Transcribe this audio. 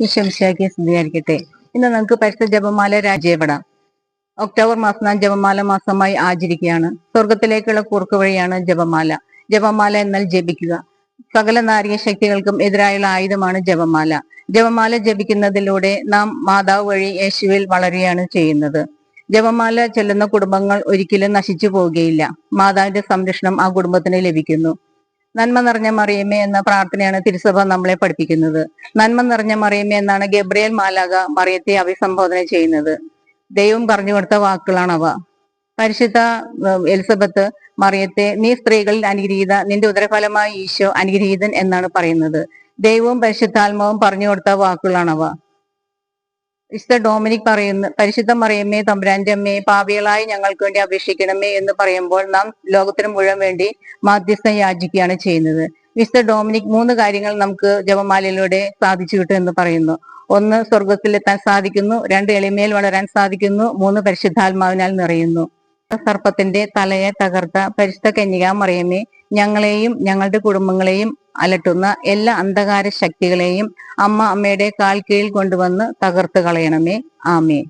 ഈശംശാക്കി സ്ഥിതിയായിരിക്കട്ടെ ഇന്ന് നമുക്ക് പരിശുദ്ധ ജപമാല രാജ്യപ്പെടാം. ഒക്ടോബർ മാസം നാം ജപമാല മാസമായി ആചരിക്കുകയാണ്. സ്വർഗത്തിലേക്കുള്ള കുറുക്ക് വഴിയാണ് ജപമാല. ജപമാല എന്നാൽ ജപിക്കുക. സകല നാരിക ശക്തികൾക്കും എതിരായുള്ള ആയുധമാണ് ജപമാല. ജപമാല ജപിക്കുന്നതിലൂടെ നാം മാതാവ് വഴി യേശുവിൽ വളരുകയാണ് ചെയ്യുന്നത്. ജപമാല ചെല്ലുന്ന കുടുംബങ്ങൾ ഒരിക്കലും നശിച്ചു പോവുകയില്ല. മാതാവിന്റെ സംരക്ഷണം ആ കുടുംബത്തിന് ലഭിക്കുന്നു. നന്മ നിറഞ്ഞ മറിയമ്മേ എന്ന പ്രാർത്ഥനയാണ് തിരുസഭ നമ്മളെ പഠിപ്പിക്കുന്നത്. നന്മ നിറഞ്ഞ മറിയമ്മേ എന്നാണ് ഗബ്രിയേൽ മാലാക മറിയത്തെ അഭിസംബോധന ചെയ്യുന്നത്. ദൈവം പറഞ്ഞു കൊടുത്ത വാക്കുകളാണവ. പരിശുദ്ധ എലിസബത്ത് മറിയത്തെ നീ സ്ത്രീകളിൽ അനുഗ്രഹീത നിന്റെ ഉദരഫലമായി ഈശോ അനുഗ്രഹീതൻ എന്നാണ് പറയുന്നത്. ദൈവവും പരിശുദ്ധാത്മാവും പറഞ്ഞു കൊടുത്ത വാക്കുകളാണവ. വിശുദ്ധ ഡോമിനിക് പറയുന്ന പരിശുദ്ധ മറിയമ്മേ തമ്പുരാന്റെ അമ്മയെ പാപികളായി ഞങ്ങൾക്ക് വേണ്ടി അപേക്ഷിക്കണമേ എന്ന് പറയുമ്പോൾ നാം ലോകത്തിന് മുഴുവൻ വേണ്ടി മാധ്യസ്ഥം യാചിക്കുകയാണ് ചെയ്യുന്നത്. വിശുദ്ധ ഡോമിനിക് മൂന്ന് കാര്യങ്ങൾ നമുക്ക് ജപമാലയിലൂടെ സാധിച്ചു കിട്ടും എന്ന് പറയുന്നു. ഒന്ന് സ്വർഗത്തിലെത്താൻ സാധിക്കുന്നു. രണ്ട് എളിമയിൽ വളരാൻ സാധിക്കുന്നു. മൂന്ന് പരിശുദ്ധാത്മാവിനാൽ നിറയുന്നു. സർപ്പത്തിന്റെ തലയെ തകർത്ത പരിശുദ്ധ കന്യക മറിയമ്മേ ഞങ്ങളെയും ഞങ്ങളുടെ കുടുംബങ്ങളെയും അലട്ടുന്ന എല്ലാ അന്ധകാര ശക്തികളെയും അമ്മ അമ്മയുടെ കാൽ കീഴിൽ കൊണ്ടുവന്ന് തകർത്ത് കളയണമേ ആമേ